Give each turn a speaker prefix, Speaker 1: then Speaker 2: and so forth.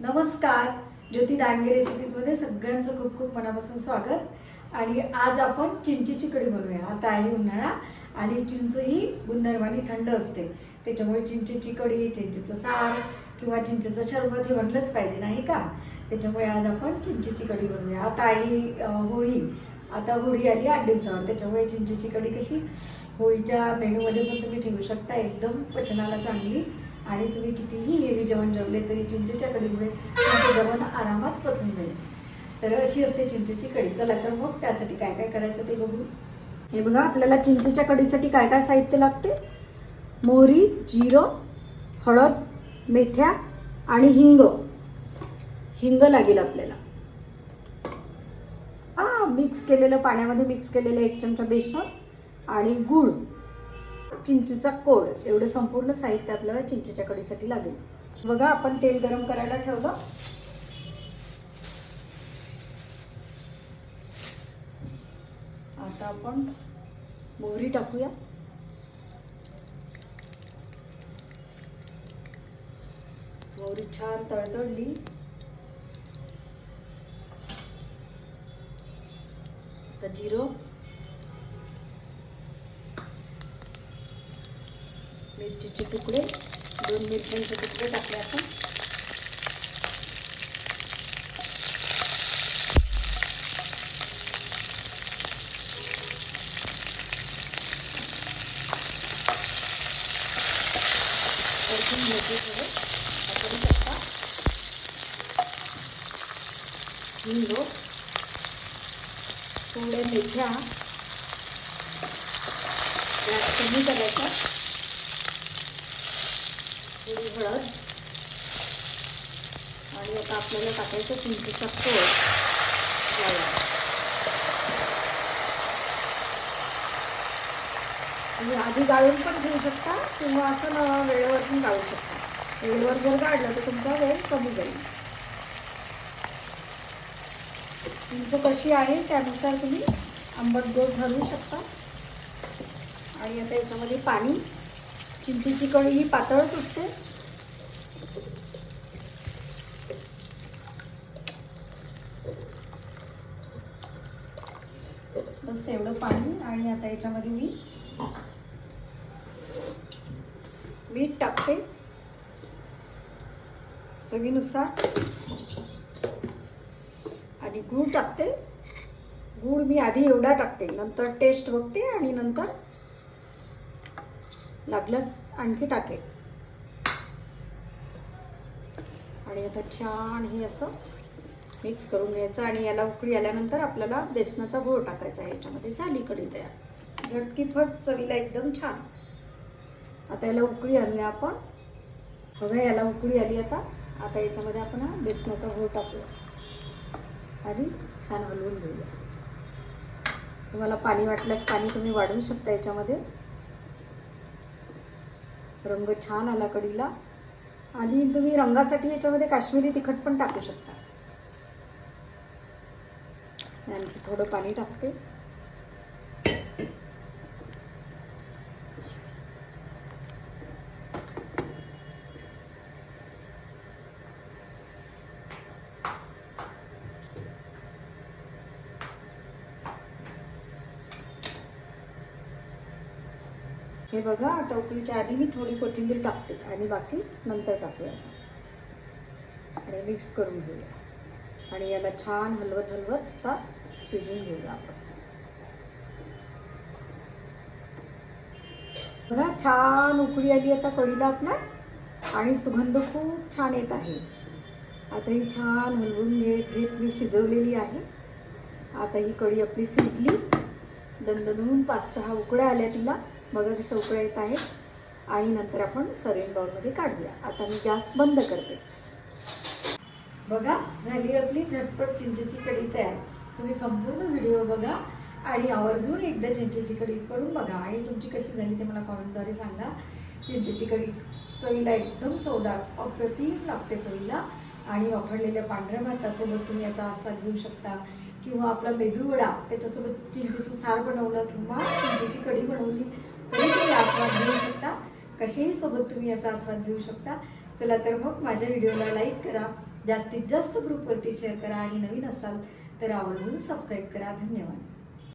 Speaker 1: नमस्कार. ज्योती डांगे रेसिपीजमध्ये सगळ्यांचं खूप खूप मनापासून स्वागत. आणि आज आपण चिंचेची कढी बनवूया. आता आहे उन्हाळा आणि चिंच ही गुणधर्माने थंड असते. त्याच्यामुळे चिंचेची कढी चिंचेचं सार किंवा चिंचेचं शरबत हे बनलंच पाहिजे नाही का? त्याच्यामुळे आज आपण चिंचेची कढी बनवूया. आता आहे होळी. आता होळी आली आठ दिवसावर. त्याच्यामुळे चिंचेची कढी कशी? होळीच्या मेनूमध्ये पण तुम्ही ठेवू शकता. एकदम पचनाला चांगली आणि तुम्ही कितीही हेवी जेवण जेवले तरी चिंचेच्या कढीमुळे तुमचं जेवण आरामात पचून जाईल. तर अशी असते चिंचेची कढी. चला तर मग त्यासाठी काय काय करायचं ते बघू. हे बघा आपल्याला चिंचेच्या कढीसाठी काय काय साहित्य लागते? मोहरी जिरं हळद मेथ्या आणि हिंग. हिंग लागेल आपल्याला. हा मिक्स केलेलं पाण्यामध्ये मिक्स केलेलं एक चमचा बेसन आणि गूळ. चिंचेचा कोड एवढं संपूर्ण साहित्य आपल्याला चिंचेच्या कडीसाठी लागेल. बघा आपण तेल गरम करायला ठेवलं. आता आपण मोहरी टाकूया. मोहरी छान तळतळली. आता जिरं. मिरचीचे तुकडे दोन मिरच्यांचे तुकडे टाकले आपण. थोडे कढीपत्ता हिंग थोड्या मेथ्या कमी करायचा थोडी हळद आणि आता आपल्याला टाकायचं चिंचेचा कोळ आणि आधी गाळून पण घेऊ शकता किंवा असं वेळेवर पण गाळू शकता. वेळेवर जर गाळलं तर तुमचा वेळ कमी जाईल. चिंच कशी आहे त्यानुसार तुम्ही आंबट गोड घालू शकता. आणि आता याच्यामध्ये पाणी. चिंचेची कढी ही पातळच असते. बस एवढं पाणी आणि आता याच्यामध्ये मी मीठ टाकते. चवीनुसार. आणि गूळ टाकते. गूळ मी आधी एवढा टाकते. नंतर टेस्ट बघते आणि नंतर लागल्यास आणखी टाकेल. आणि आता छान हे असं मिक्स करून घ्यायचं आणि याला उकळी आल्यानंतर आपल्याला बेसनाचा गोळ टाकायचा याच्यामध्ये झाली कढी तयार. झटकीफट चवीला एकदम छान. आता याला उकळी आणूया आपण. बघा याला उकळी आली आता. आता याच्यामध्ये आपण हा बेसनाचा घोळ टाकूया. आणि छान हलवून घेऊया. तुम्हाला पाणी वाटल्यास पाणी तुम्ही वाढवू शकता याच्यामध्ये. रंग छान आला कढीला आणि तुम्ही रंगासाठी याच्यामध्ये काश्मीरी तिखट पण टाकू शकता. आणखी थोडं पाणी टाकते. हे बघा आता उकळीच्या आधी मी थोडी कोथिंबीर टाकते आणि बाकी नंतर टाकूया. आणि मिक्स करून घेऊया. आणि याला छान हलवत हलवत आता शिजून घेऊया आपण. बघा छान उकळी आली आता कढीला आपल्या आणि सुगंध खूप छान येत आहे. आता ही छान हलवून घेत घेत मी शिजवलेली आहे. आता ही कढी आपली शिजली. दणदणून पाच सहा उकड्या आल्या तिला. बघा कशा उकळ्या येत आहेत आणि नंतर आपण सर्विंग बाउलमध्ये काढूया. आता मी गॅस बंद करते. बघा झाली आपली झटपट चिंचेची कढी तयार. तुम्ही संपूर्ण व्हिडिओ बघा आणि आवर्जून एकदा चिंचेची कढी करून बघा. आणि तुमची कशी झाली ते मला कॉमेंटद्वारे सांगा. चिंचेची कढी चवीला एकदम चवदार अप्रतिम लागते चवीला. आणि वापरलेल्या पांढऱ्या भातासोबत तुम्ही याचा आस्वाद घेऊ शकता. किंवा आपला मेदूवडा त्याच्यासोबत चिंचेचं सार बनवलं किंवा चिंचेची कढी बनवली तुम्ही आस्वाद घेऊ शकता. कशाही सोबत तुम्ही याचा आस्वाद घेऊ शकता. चला तर मग माझ्या व्हिडिओला लाईक करा. जास्तीत जास्त ग्रुपवरती शेअर करा आणि नवीन असाल तर आवर्जून सबस्क्राईब करा. धन्यवाद.